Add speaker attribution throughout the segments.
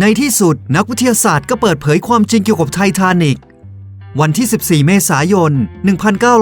Speaker 1: ในที่สุดนักวิทยาศาสตร์ก็เปิดเผยความจริงเกี่ยวกับไททานิก วันที่ 14 เมษายน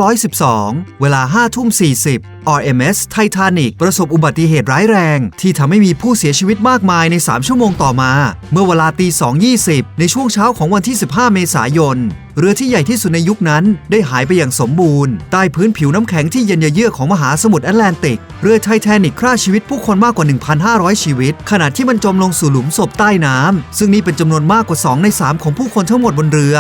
Speaker 1: 1912 เวลา5ทุ่ม 40 RMS Titanic ประสบอุบัติเหตุร้ายแรง ที่ทำให้มีผู้เสียชีวิตมากมายใน 3 ชั่วโมงต่อมา เมื่อเวลาตี 2.20 ในช่วงเช้าของวันที่ 15 เมษายน เรือที่ใหญ่ที่สุดในยุคนั้นได้หายไปอย่างสมบูรณ์ ใต้พื้นผิวน้ำแข็งที่เย็นเยือกของมหาสมุทรแอตแลนติก เรือไททานิกฆ่าชีวิตผู้คนมากกว่า 1,500 ชีวิต ขณะที่มันจมลงสู่หลุมศพใต้น้ำซึ่งนี่เป็นจำนวนมากกว่า 2 ใน 3 ของผู้คนทั้งหมดบนเรือ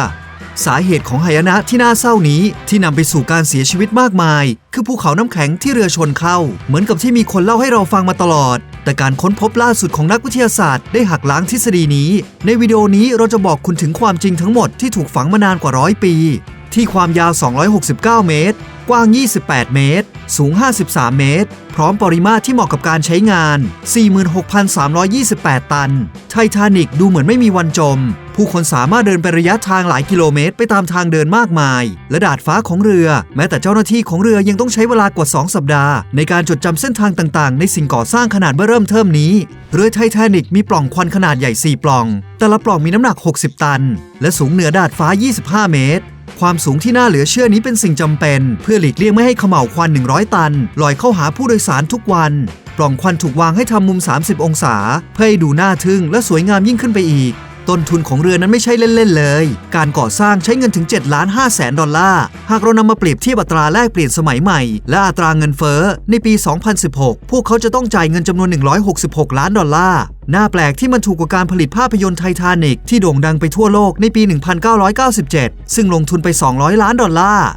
Speaker 1: สาเหตุของหายนะที่น่าเศร้านี้ที่นำไปสู่การเสียชีวิตมากมาย คือภูเขาน้ำแข็งที่เรือชนเข้า เหมือนกับที่มีคนเล่าให้เราฟังมาตลอด แต่การค้นพบล่าสุดของนักวิทยาศาสตร์ได้หักล้างทฤษฎีนี้ ในวิดีโอนี้เราจะบอกคุณถึงความจริงทั้งหมดที่ถูกฝังมานานกว่าร้อยปี ที่ความยาว 269 เมตร กว้าง 28 เมตร สูง 53 เมตร พร้อมปริมาตรที่เหมาะกับการใช้งาน 46,328 ตัน ไททานิกดูเหมือนไม่มีวันจม ผู้คนสามารถเดินไประยะทางหลายกิโลเมตร ไปตามทางเดินมากมาย และดาดฟ้าของเรือ แม้แต่เจ้าหน้าที่ของเรือยังต้องใช้เวลากว่า 2 สัปดาห์ ในการจดจำเส้นทางต่างๆ ในสิ่งก่อสร้างขนาดเบื้อเริ่มเทิมนี้ เรือไททานิกมีปล่องควันขนาดใหญ่ 4 ปล่อง แต่ละปล่องมีน้ำหนัก 60 ตัน และสูงเหนือดาดฟ้า 25 เมตร ความสูงที่น่าเหลือเชื่อนี้เป็นสิ่งจำเป็น เพื่อหลีกเลี่ยงไม่ให้เขม่าวควัน 100 ตัน ลอยเข้าหาผู้โดยสารทุกวัน ปล่องควันถูกวางให้ทำมุม 30 องศา เพื่อให้ดูน่าทึ่งและสวยงามยิ่งขึ้นไปอีก ต้นทุนของเรือนั้นไม่ใช่เล่น ๆ เลย การก่อสร้างใช้เงินถึง7ล้าน5แสนดอลลาร์ หากเรานำมาเปรียบเทียบอัตราแลกเปลี่ยนสมัยใหม่ และอัตราเงินเฟ้อในปี 2016 พวกเขาจะต้องจ่ายเงินจำนวน 166 ล้านดอลลาร์น่าแปลกที่มันถูกกว่าการผลิตภาพยนตร์ไททานิกที่โด่งดังไปทั่วโลกในปี 1997 ซึ่งลงทุนไป 200 ล้านดอลลาร์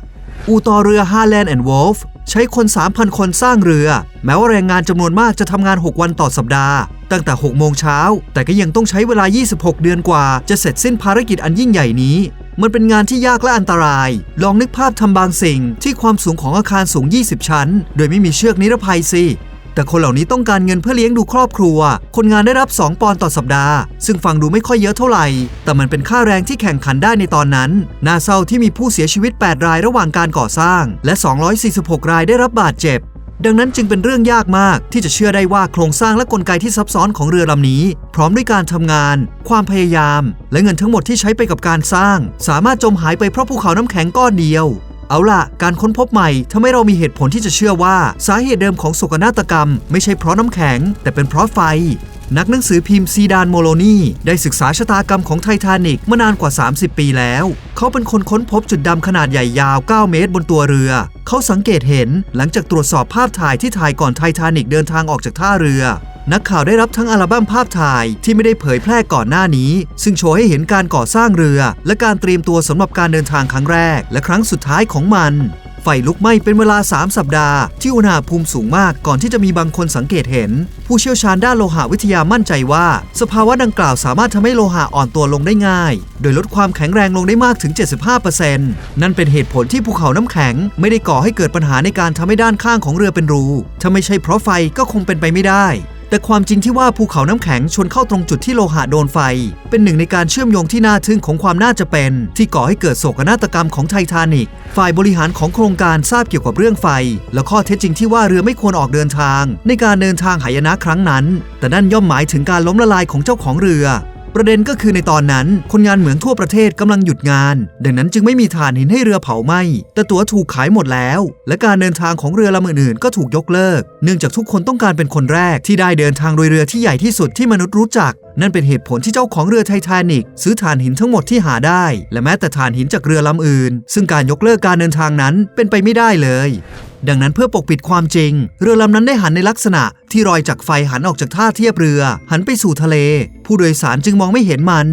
Speaker 1: อูต่อเรือ Harland and Wolf ใช้คน 3,000 คนสร้างเรือ แม้ว่าแรงงานจำนวนมากจะทำงาน 6 วันต่อสัปดาห์ ตั้งแต่ 6 โมงเช้า แต่ก็ยังต้องใช้เวลา 26 เดือนกว่า จะเสร็จสิ้นภารกิจอันยิ่งใหญ่นี้ มันเป็นงานที่ยากและอันตราย ลองนึกภาพทำบางสิ่งที่ความสูงของอาคารสูง 20 ชั้น โดยไม่มีเชือกนิรภัยสิ แต่คนเหล่านี้ต้องการเงินเพื่อเลี้ยงดูครอบครัว คนงานได้รับ 2 ปอนด์ต่อสัปดาห์ ซึ่งฟังดูไม่ค่อยเยอะเท่าไหร่ แต่มันเป็นค่าแรงที่แข่งขันได้ในตอนนั้น น่าเศร้าที่มีผู้เสียชีวิต 8 รายระหว่างการก่อสร้าง และ 246 รายได้รับบาดเจ็บดังนั้นจึงเป็นเรื่องยากมากที่จะเชื่อได้ว่าโครงสร้างและกลไกที่ซับซ้อนของเรือลำนี้ พร้อมด้วยการทำงาน ความพยายาม และเงินทั้งหมดที่ใช้ไปกับการสร้าง สามารถจมหายไปเพราะภูเขาน้ำแข็งก้อนเดียว เอาล่ะ การค้นพบใหม่ทำให้เรามีเหตุผลที่จะเชื่อว่า สาเหตุเดิมของโศกนาฏกรรม ไม่ใช่เพราะน้ำแข็ง แต่เป็นเพราะไฟ นักหนังสือพิมพ์ซีดานโมโลนีได้ศึกษาชะตากรรมของไททานิกมานานกว่า 30 ปีแล้ว เขาเป็นคนค้นพบจุดดำขนาดใหญ่ยาว 9 เมตรบนตัวเรือ เขาสังเกตเห็นหลังจากตรวจสอบภาพถ่ายที่ถ่ายก่อนไททานิกเดินทางออกจากท่าเรือ นักข่าวได้รับทั้งอัลบั้มภาพถ่ายที่ไม่ได้เผยแพร่ก่อนหน้านี้ ซึ่งโชว์ให้เห็นการก่อสร้างเรือ และการเตรียมตัวสำหรับการเดินทางครั้งแรก และครั้งสุดท้ายของมัน ไฟลุกไหม้เป็นเวลา 3 สัปดาห์ ที่อุณหภูมิสูงมากก่อนที่จะมีบางคนสังเกตเห็น ผู้เชี่ยวชาญด้านโลหะวิทยามั่นใจว่า สภาวะดังกล่าวสามารถทำให้โลหะอ่อนตัวลงได้ง่าย โดยลดความแข็งแรงลงได้มากถึง 75%นั่นเป็นเหตุผลที่ภูเขาน้ำแข็ง ไม่ได้ก่อให้เกิดปัญหาในการทำให้ด้านข้างของเรือเป็นรูถ้าไม่ใช่เพราะไฟก็คงเป็นไปไม่ได้ แต่ความจริงที่ว่าภูเขาน้ำแข็งชนเข้าตรงจุดที่โลหะโดนไฟ เป็นหนึ่งในการเชื่อมโยงที่น่าทึ่งของความน่าจะเป็น ที่ก่อให้เกิดโศกนาฏกรรมของไททานิกฝ่ายบริหารของโครงการทราบเกี่ยวกับเรื่องไฟ และข้อเท็จจริงที่ว่าเรือไม่ควรออกเดินทาง ในการเดินทางหายนะครั้งนั้น แต่นั่นย่อมหมายถึงการล้มละลายของเจ้าของเรือ ประเด็นก็คือในตอนนั้น คนงานเหมืองทั่วประเทศกำลังหยุดงาน ดังนั้นจึงไม่มีถ่านหินให้เรือเผาไหม้แต่ตั๋วถูกขายหมดแล้ว และการเดินทางของเรือลำอื่นๆก็ถูกยกเลิก เนื่องจากทุกคนต้องการเป็นคนแรกที่ได้เดินทางโดยเรือที่ใหญ่ที่สุดที่มนุษย์รู้จัก นั่นเป็นเหตุผลที่เจ้าของเรือไททานิกซื้อถ่านหินทั้งหมดที่หาได้ และแม้แต่ถ่านหินจากเรือลำอื่น ซึ่งการยกเลิกการเดินทางนั้นเป็นไปไม่ได้เลย ดังนั้นเพื่อปกปิดความจริง เรือลำนั้นได้หันในลักษณะที่รอยจากไฟหันออกจากท่าเทียบเรือ หันไปสู่ทะเล ผู้โดยสารจึงมองไม่เห็นมัน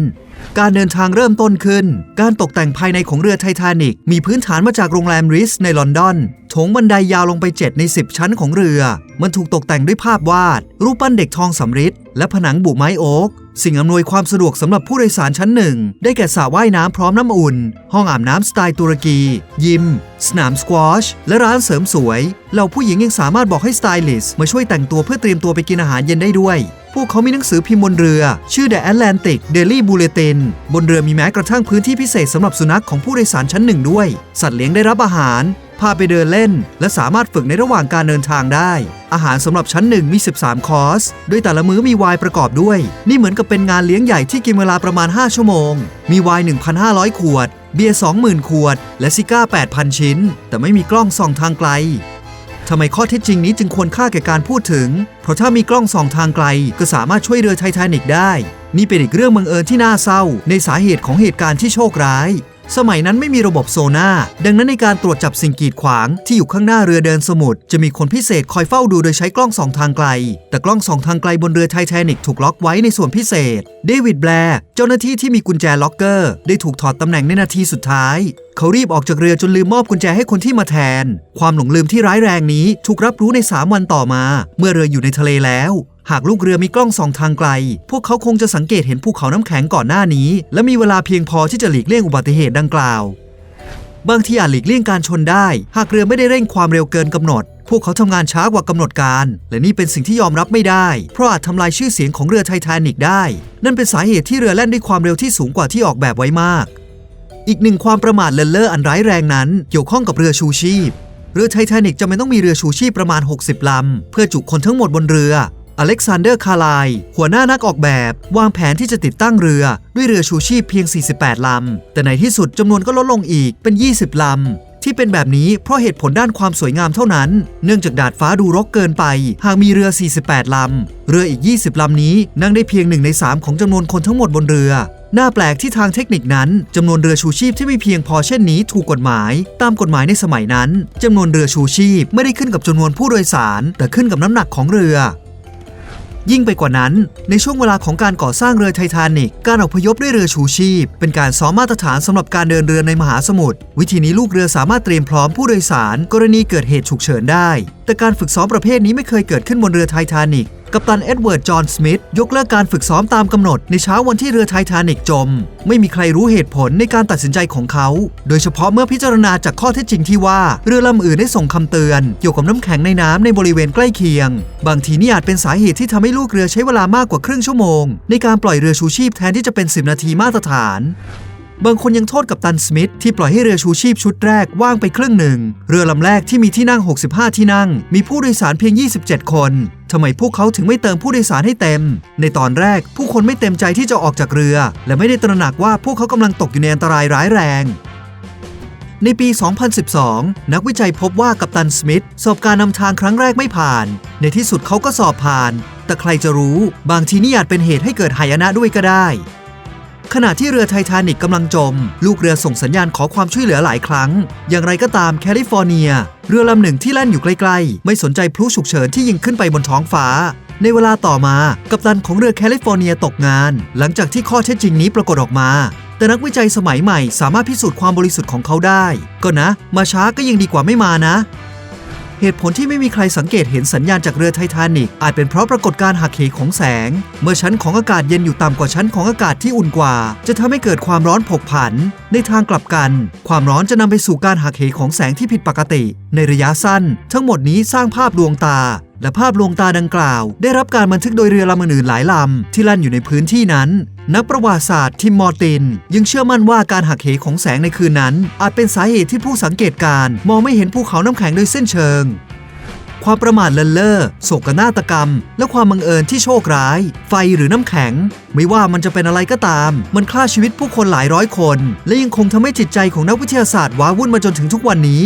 Speaker 1: การเดินทางเริ่มต้นขึ้น การตกแต่งภายในของเรือไททานิกมีพื้นฐานมาจากโรงแรมริสในลอนดอนโถงบันไดยาวลงไป 7 ใน 10 ชั้นของเรือ มันถูกตกแต่งด้วยภาพวาด รูปปั้นเด็กทองสำริดและผนังบุไม้โอ๊ก สิ่งอำนวยความสะดวกสำหรับผู้โดยสารชั้นหนึ่ง ได้แก่สระว่ายน้ำพร้อมน้ำอุ่น ห้องอาบน้ำสไตล์ตุรกี ยิม สนามสควอช และร้านเสริมสวย เหล่าผู้หญิงยังสามารถบอกให้สไตลิสต์มาช่วยแต่งตัวเพื่อเตรียมตัวไปกินอาหารเย็นได้ด้วย พวกเขามีหนังสือพิมพ์บนเรือ ชื่อ The Atlantic Daily Bulletin บนเรือมีแม้กระทั่งพื้นที่พิเศษสำหรับสุนัขของผู้โดยสารชั้นหนึ่งด้วย สัตว์เลี้ยงได้รับอาหาร พาไปเดินเล่น และสามารถฝึกในระหว่างการเดินทางได้ อาหารสำหรับชั้นหนึ่งมี 13 คอร์ส โดยแต่ละมื้อมีไวน์ประกอบด้วย นี่เหมือนกับเป็นงานเลี้ยงใหญ่ที่กินเวลาประมาณ 5 ชั่วโมง มีไวน์ 1,500 ขวด เบียร์ 20,000 ขวด และซิก้า 8,000 ชิ้น แต่ไม่มีกล้องส่องทางไกล ทำไมข้อเท็จจริงนี้จึงควรค่าแก่การพูดถึง เพราะถ้ามีกล้องส่องทางไกล ก็สามารถช่วยเรือไททานิกได้ นี่เป็นอีกเรื่องบังเอิญที่น่าเศร้า ในสาเหตุของเหตุการณ์ที่โชคร้าย สมัยนั้นไม่มีระบบโซน่าดังนั้นในการตรวจจับสิ่งกีดขวางที่อยู่ข้างหน้าเรือเดินสมุทรจะมีคนพิเศษคอยเฝ้าดูโดยใช้กล้องสองทางไกล แต่กล้องสองทางไกลบนเรือไททานิกถูกล็อกไว้ในส่วนพิเศษ เดวิดแบร์เจ้าหน้าที่ที่มีกุญแจล็อกเกอร์ ได้ถูกถอดตำแหน่งในนาทีสุดท้าย เขารีบออกจากเรือจนลืมมอบกุญแจให้คนที่มาแทน ความหลงลืมที่ร้ายแรงนี้ถูกรับรู้ใน 3 วันต่อมา เมื่อเรืออยู่ในทะเลแล้ว หากลูกเรือมีกล้องส่องทางไกล พวกเขาคงจะสังเกตเห็นภูเขาน้ำแข็งก่อนหน้านี้ และมีเวลาเพียงพอที่จะหลีกเลี่ยงอุบัติเหตุดังกล่าว บางทีอาจหลีกเลี่ยงการชนได้ หากเรือไม่ได้เร่งความเร็วเกินกำหนด พวกเขาทำงานช้ากว่ากำหนดการ และนี่เป็นสิ่งที่ยอมรับไม่ได้ เพราะอาจทำลายชื่อเสียงของเรือไททานิกได้ นั่นเป็นสาเหตุที่เรือแล่นด้วยความเร็วที่สูงกว่าที่ออกแบบไว้มาก อีกหนึ่งความประมาทเลินเล่ออันร้ายแรงนั้น เกี่ยวข้องกับเรือชูชีพเรือไททานิกจำเป็นต้องมีเรือชูชีพประมาณ 60 ลำ เพื่อจุคนทั้งหมดบนเรือ อเล็กซานเดอร์คาร์ไลหัวหน้านักออกแบบ วางแผนที่จะติดตั้งเรือด้วยเรือชูชีพเพียง 48 ลำ แต่ในที่สุดจำนวนก็ลดลงอีกเป็น 20 ลำ ที่เป็นแบบนี้เพราะเหตุผลด้านความสวยงามเท่านั้น เนื่องจากดาดฟ้าดูรกเกินไป หากมีเรือ 48 ลำ เรืออีก 20 ลำนี้นั่งได้เพียงหนึ่งใน 3 ของจำนวนคนทั้งหมดบนเรือน่าแปลกที่ทางเทคนิคนั้นจำนวนเรือชูชีพที่ไม่เพียงพอเช่นนี้ถูกกฎหมาย ตามกฎหมายในสมัยนั้นจำนวนเรือชูชีพไม่ได้ขึ้นกับจำนวนผู้โดยสาร แต่ขึ้นกับน้ำหนักของเรือ ยิ่งไปกว่านั้น ในช่วงเวลาของการก่อสร้างเรือไททานิกการอพยพด้วยเรือชูชีพ เป็นการซ้อมมาตรฐานสำหรับการเดินเรือในมหาสมุทรวิธีนี้ลูกเรือสามารถเตรียมพร้อมผู้โดยสาร กรณีเกิดเหตุฉุกเฉินได้ แต่การฝึกซ้อมประเภทนี้ไม่เคยเกิดขึ้นบนเรือไททานิก กัปตันเอ็ดเวิร์ด จอห์น สมิธ ยกเลิกการฝึกซ้อมตามกำหนดในเช้าวันที่เรือไททานิกจม ไม่มีใครรู้เหตุผลในการตัดสินใจของเขา โดยเฉพาะเมื่อพิจารณาจากข้อเท็จจริงที่ว่าเรือลำอื่นได้ส่งคำเตือน เกี่ยวกับน้ำแข็งในน้ำในบริเวณใกล้เคียง บางทีนี่อาจเป็นสาเหตุที่ทำให้ลูกเรือใช้เวลามากกว่าครึ่งชั่วโมง ในการปล่อยเรือชูชีพแทนที่จะเป็น 10 นาทีมาตรฐาน บางคนยังโทษกับตันสมิธที่ปล่อยให้เรือชูชีพชุดแรกว่างไปครึ่งหนึ่ง เรือลำแรกที่มีที่นั่ง 65 ที่นั่ง มีผู้โดยสารเพียง 27 คนทำไมพวกเขาถึงไม่เติมผู้โดยสารให้เต็ม ในตอนแรกผู้คนไม่เต็มใจที่จะออกจากเรือ และไม่ได้ตระหนักว่าพวกเขากำลังตกอยู่ในอันตรายร้ายแรงในปี 2012 นักวิจัยพบว่ากัปตันสมิธสอบการนำทางครั้งแรกไม่ผ่าน ในที่สุดเขาก็สอบผ่าน แต่ใครจะรู้ บางทีนี่อาจเป็นเหตุให้เกิดหายนะด้วยก็ได้ ขณะที่เรือไททานิกกำลังจม ลูกเรือส่งสัญญาณขอความช่วยเหลือหลายครั้ง อย่างไรก็ตามแคลิฟอร์เนีย เรือลำหนึ่งที่แล่นอยู่ใกล้ๆ ไม่สนใจพลุฉุกเฉินที่ยิงขึ้นไปบนท้องฟ้า ในเวลาต่อมา กัปตันของเรือแคลิฟอร์เนียตกงาน หลังจากที่ข้อเท็จจริงนี้ปรากฏออกมา แต่นักวิจัยสมัยใหม่สามารถพิสูจน์ความบริสุทธิ์ของเขาได้ ก็นะ มาช้าก็ยังดีกว่าไม่มานะ เหตุผลที่ไม่มีใครสังเกตเห็นสัญญาณจากเรือไททานิกอาจเป็นเพราะปรากฏการณ์หักเหของแสง เมื่อชั้นของอากาศเย็นอยู่ต่ำกว่าชั้นของอากาศที่อุ่นกว่า จะทำให้เกิดความร้อนผกผัน ในทางกลับกัน ความร้อนจะนำไปสู่การหักเหของแสงที่ผิดปกติ ในระยะสั้น ทั้งหมดนี้สร้างภาพลวงตา และภาพลวงตาดังกล่าว ได้รับการบันทึกโดยเรือลำอื่นหลายลำที่ลั่นอยู่ในพื้นที่นั้น นักประวัติศาสตร์ทิมมอร์ติน ยังเชื่อมั่นว่าการหักเหของแสงในคืนนั้น อาจเป็นสาเหตุที่ผู้สังเกตการมองไม่เห็นภูเขาน้ำแข็งโดยเส้นเชิงความประมาทเลินเล่อโศกนาฏกรรม และความบังเอิญที่โชคร้าย ไฟหรือน้ำแข็ง ไม่ว่ามันจะเป็นอะไรก็ตาม มันฆ่าชีวิตผู้คนหลายร้อยคน และยังคงทำให้จิตใจของนักวิทยาศาสตร์ว้าวุ่นมาจนถึงทุกวันนี้